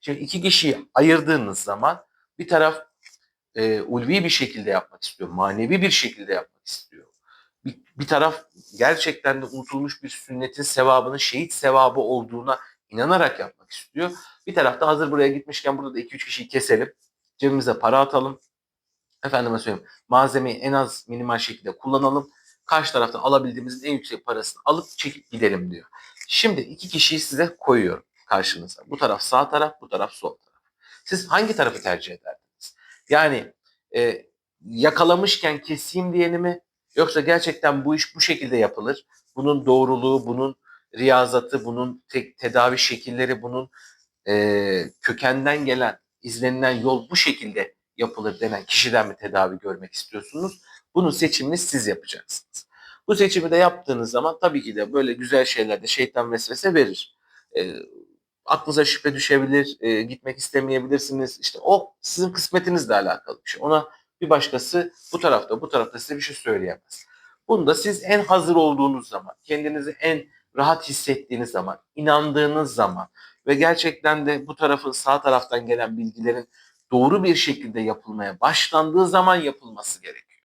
Şimdi iki kişiyi ayırdığınız zaman bir taraf e, ulvi bir şekilde yapmak istiyor, manevi bir şekilde yapmak istiyor. Bir, bir taraf gerçekten de unutulmuş bir sünnetin sevabının şehit sevabı olduğuna inanarak yapmak istiyor. Bir tarafta hazır buraya gitmişken burada da 2-3 kişiyi keselim. Cebimize para atalım. Efendime söyleyeyim malzemeyi en az minimal şekilde kullanalım. Karşı taraftan alabildiğimizin en yüksek parasını alıp çekip gidelim diyor. Şimdi iki kişiyi size koyuyorum karşınıza. Bu taraf sağ taraf, bu taraf sol taraf. Siz hangi tarafı tercih ederdiniz? Yani e, yakalamışken keseyim diyeni mi? Yoksa gerçekten bu iş bu şekilde yapılır. Bunun doğruluğu, bunun riyazatı, bunun te- tedavi şekilleri, bunun e, kökenden gelen, izlenilen yol bu şekilde yapılır denen kişiden mi tedavi görmek istiyorsunuz? Bunun seçimini siz yapacaksınız. Bu seçimi de yaptığınız zaman tabii ki de böyle güzel şeylerde şeytan vesvese verir. E, aklınıza şüphe düşebilir, e, gitmek istemeyebilirsiniz. İşte o sizin kısmetinizle alakalı bir şey. Ona bir başkası bu tarafta bu tarafta size bir şey söyleyemez. Bunu da siz en hazır olduğunuz zaman, kendinizi en rahat hissettiğiniz zaman, inandığınız zaman ve gerçekten de bu tarafın sağ taraftan gelen bilgilerin doğru bir şekilde yapılmaya başlandığı zaman yapılması gerek.